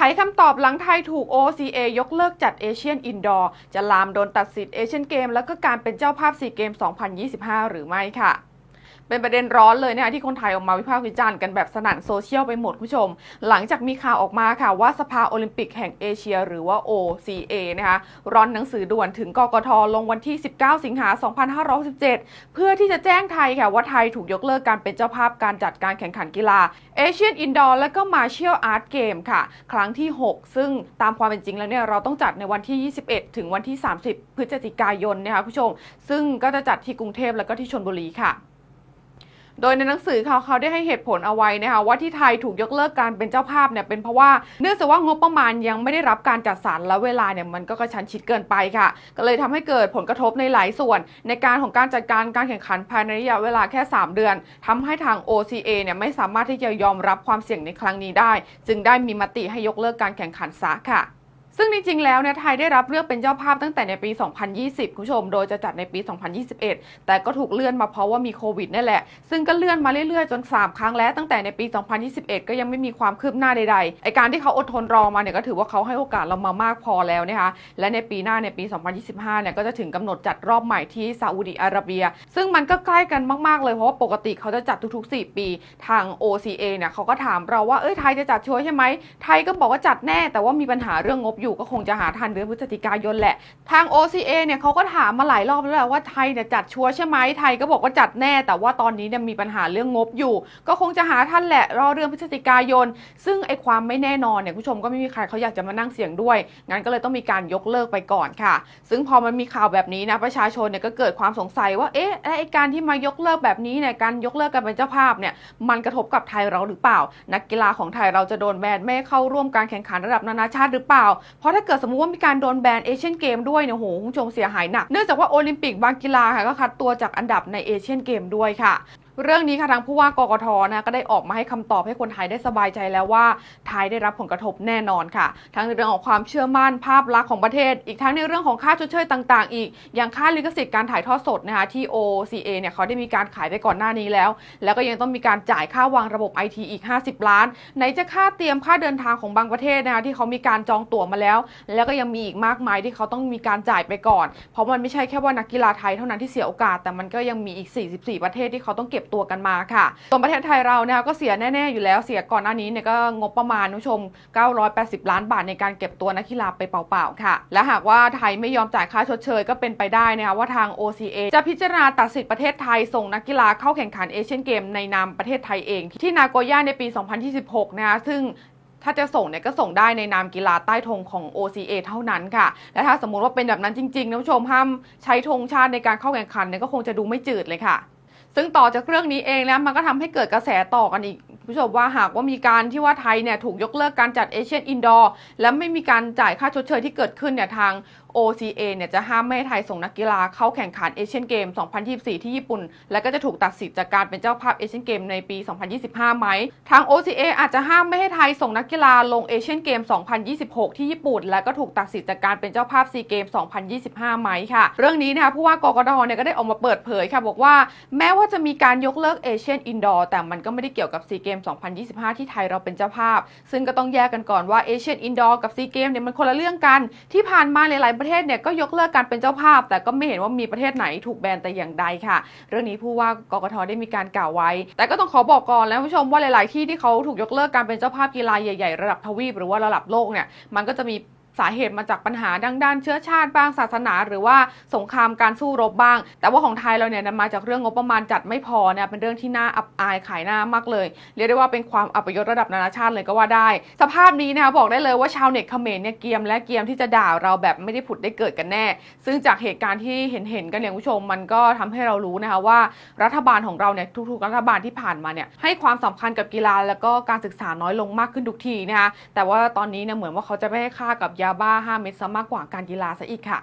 ไขคำตอบหลังไทยถูก OCA ยกเลิกจัดเอเชียนอินดอร์จะลามโดนตัดสิทธิ์เอเชียนเกม แล้วก็การเป็นเจ้าภาพซีเกม 2025 หรือไม่ค่ะ เป็นประเด็นร้อนเลยนะคะที่คนไทยออกมาวิพากษ์วิจารณ์กันแบบสนั่นโซเชียลไปหมดคุณผู้ชม หลังจากมีข่าวออกมาค่ะว่าสภาโอลิมปิกแห่งเอเชีย หรือว่า OCA นะคะร้อนหนังสือด่วนถึงกกทลงวันที่ 19 สิงหา 2567เพื่อที่จะแจ้งไทยค่ะว่าไทยถูกยกเลิกการเป็นเจ้าภาพการจัดการแข่งขันกีฬาเอเชียนอินดอร์และก็มาเชียลอาร์ตเกมค่ะ ครั้งที่ 6 ซึ่งตามความเป็นจริงแล้วเนี่ยเราต้องจัดในวันที่ 21 ถึงวันที่ 30 พฤศจิกายนนะคะคุณผู้ชม ซึ่งก็จะจัดที่กรุงเทพแล้วก็ที่ชลบุรีค่ะ โดยในหนังสือเขาเขาได้ให้เหตุผลเอาไว้นะคะว่าที่ไทยถูกยกเลิกการเป็นเจ้าภาพเนี่ยเป็นเพราะว่าเนื่องจากว่างบประมาณยังไม่ได้รับการจัดสรรและเวลาเนี่ยมันก็กระชั้นชิดเกินไปค่ะ ก็เลยทำให้เกิดผลกระทบในหลายส่วน ในการของการจัดการการแข่งขันภายในระยะเวลาแค่ 3 เดือนทำให้ทาง OCA เนี่ยไม่สามารถที่จะยอมรับความเสี่ยงในครั้งนี้ได้ จึงได้มีมติให้ยกเลิกการแข่งขันซะค่ะ ซึ่งจริงๆ แล้วเนี่ยไทยได้รับเลือกเป็นเจ้าภาพตั้งแต่ในปี 2020 คุณผู้ชม โดยจะจัดในปี 2021 แต่ก็ถูกเลื่อนมาเพราะว่ามีโควิดนี่แหละ ซึ่งก็เลื่อนมาเรื่อยๆ จน 3 ครั้งแล้วตั้งแต่ในปี 2021 ก็ยังไม่มีความคืบหน้าใดๆ ไอการที่เขาอดทนรอมาเนี่ยก็ถือว่าเขาให้โอกาสเรามามากพอแล้วนะคะ และในปีหน้าในปี 2025 เนี่ยก็จะถึงกำหนดจัดรอบใหม่ที่ซาอุดิอาระเบีย ซึ่งมันก็ใกล้กันมากๆ เลยเพราะว่าปกติเขาจะจัดทุกๆ 4 ปี ทาง OCA เนี่ยเขาก็ถามเราว่า เอ้ยไทยจะจัดชัวร์ใช่ไหมไทยก็บอกว่าจัดแน่ แต่ว่ามีปัญหาเรื่องงบอยู่ก็คงจะหาทันเดือนพฤศจิกายนแหละ ทาง OCA เนี่ยเขาก็ถามมาหลายรอบแล้วแหละว่าไทยเนี่ยจัดชัวร์ใช่ไหมไทยก็บอกว่าจัดแน่ แต่ว่าตอนนี้เนี่ยมีปัญหาเรื่องงบอยู่ ก็คงจะหาท่านแหละรอเรื่องพฤศจิกายน ซึ่งไอความไม่แน่นอนเนี่ยผู้ชมก็ไม่มีใครเขาอยากจะมานั่งเสี่ยงด้วย งั้นก็เลยต้องมีการยกเลิกไปก่อนค่ะ ซึ่งพอมันมีข่าวแบบนี้นะประชาชนเนี่ยก็เกิดความสงสัยว่าเอ๊ะแล้วไอการที่มายกเลิกแบบนี้เนี่ยการยกเลิกการเป็นเจ้าภาพเนี่ยมันกระทบกับไทยเราหรือเปล่า นักกีฬาของไทยเราจะโดนแบนไม่เข้าร่วมการแข่งขันระดับนานาชาติหรือเปล่าเพราะถ้าเกิดสมมติว่ามีการโดนแบนเอเชียนเกมด้วยเนี่ยโหคุณผู้ชมเสียหายหนัก เนื่องจากว่าโอลิมปิกบางกีฬาค่ะก็คัดตัวจากอันดับในเอเชียนเกมด้วยค่ะ เรื่องนี้ค่ะทางผู้ว่ากกทนะก็ได้ออกมาให้คำตอบให้คนไทยได้สบายใจแล้วว่าไทยได้รับผลกระทบแน่นอนค่ะ ทั้งในเรื่องของความเชื่อมั่นภาพลักษณ์ของประเทศ อีกทั้งในเรื่องของค่าชดเชยต่าง ๆ อีก อย่างค่าลิขสิทธิ์การถ่ายทอดสดนะคะที่ OCA เนี่ยเขาได้มีการขายไปก่อนหน้านี้แล้ว แล้วก็ยังต้องมีการจ่ายค่าวางระบบ IT อีก 50 ล้าน ไหนจะค่าเตรียมค่าเดินทางของบางประเทศนะคะที่เขามีการจองตั๋วมาแล้ว แล้วก็ยังมีอีกมากมายที่เขาต้องมีการจ่ายไปก่อน เพราะมันไม่ใช่แค่ว่านักกีฬาไทยเท่านั้นที่เสียโอกาส แต่มันก็ยังมีอีก 44 ประเทศที่เขาต้องเก็บตัวกันมาค่ะส่วนประเทศไทยเราเนี่ยก็เสียแน่ ๆ อยู่แล้วเสียก่อนหน้านี้เนี่ยก็งบประมาณคุณผู้ชม 980 ล้านบาทในการเก็บตัวนักกีฬาไปเปล่าๆค่ะ และหากว่าไทยไม่ยอมจ่ายค่าชดเชยก็เป็นไปได้นะคะว่าทาง OCA จะพิจารณาตัดสิทธิ์ประเทศไทยส่งนักกีฬาเข้าแข่งขันเอเชียนเกมในนามประเทศไทยเอง ที่นาโกย่าในปี 2026 นะคะซึ่งถ้าจะส่งเนี่ยก็ส่งได้ในนามกีฬาใต้ธงของ OCA เท่านั้นค่ะ และถ้าสมมุติว่าเป็นแบบนั้นจริงๆนะผู้ชมห้ามใช้ธงชาติในการเข้าแข่งขันเนี่ยก็คงจะดูไม่จืดเลยค่ะ ซึ่งต่อจากเรื่องนี้เองแล้วมันก็ทำให้เกิดกระแสต่อกันอีกผู้ชมว่าหากว่ามีการที่ว่าไทยเนี่ยถูกยกเลิกการจัดเอเชียนอินดอร์และไม่มีการจ่ายค่าชดเชยที่เกิดขึ้นเนี่ยทาง OCA เนี่ยจะห้ามไม่ให้ไทยส่งนักกีฬาเข้าแข่งขันเอเชียนเกม 2024 ที่ญี่ปุ่น และก็จะถูกตัดสิทธิ์จากการเป็นเจ้าภาพเอเชียนเกมในปี 2025 ไหม ทาง OCA อาจจะห้ามไม่ให้ไทยส่งนักกีฬาลงเอเชียนเกม 2026 ที่ญี่ปุ่น และก็ถูกตัดสิทธิ์จากการเป็นเจ้าภาพซีเกม 2025 ไหมค่ะ เรื่องนี้นะคะผู้ว่ากกตเนี่ยก็ได้ออกมาเปิดเผยค่ะบอกว่า แม้ว่าจะมีการยกเลิกเอเชียนอินดอร์แต่มันก็ไม่ได้เกี่ยวกับซีเกม 2025 ที่ไทยเราเป็นเจ้าภาพ ซึ่งก็ต้องแยกกันก่อนว่าเอเชียนอินดอร์กับซีเกมเนี่ยมันคนละเรื่องกันที่ผ่านมาหลายประเทศเนี่ยก็ยกเลิกการเป็นเจ้าภาพ แต่ก็ไม่เห็นว่ามีประเทศไหนถูกแบนแต่อย่างใดค่ะ เรื่องนี้ผู้ว่ากกทได้มีการกล่าวไว้ แต่ก็ต้องขอบอกก่อนแล้วผู้ชมว่าหลาย ๆ ที่ที่เขาถูกยกเลิกการเป็นเจ้าภาพกีฬาใหญ่ ๆ ระดับทวีปหรือว่าระดับโลกเนี่ยมันก็จะมี สาเหตุมาจากปัญหาดังด้านเชื้อชาติบ้างศาสนา หรือว่าสงครามการสู้รบบ้าง แต่ว่าของไทยเราเนี่ยมาจากเรื่องงบประมาณจัดไม่พอเนี่ยเป็นเรื่องที่น่าอับอายขายหน้ามากเลย เรียกได้ว่าเป็นความอัปยศระดับนานาชาติเลยก็ว่าได้ สภาพนี้นะคะบอกได้เลยว่าชาวเน็ตเขมรเนี่ยเกียมและเกียมที่จะด่าเราแบบไม่ได้ผุดได้เกิดกันแน่ ซึ่งจากเหตุการณ์ที่เห็นเห็นๆกันเนี่ยคุณผู้ชมมันก็ทำให้เรารู้นะคะว่ารัฐบาลของเราเนี่ยทุกๆรัฐบาลที่ผ่านมาเนี่ยให้ความสำคัญกับกีฬาแล้วก็การศึกษาน้อยลงมากขึ้นทุกทีนะคะแต่ว่าตอนนี้เนี่ยเหมือนว่าเขาจะไม่ให้ค่ากับยาบ้า 5 เม็ดซะมากกว่าการกีฬาซะอีกค่ะ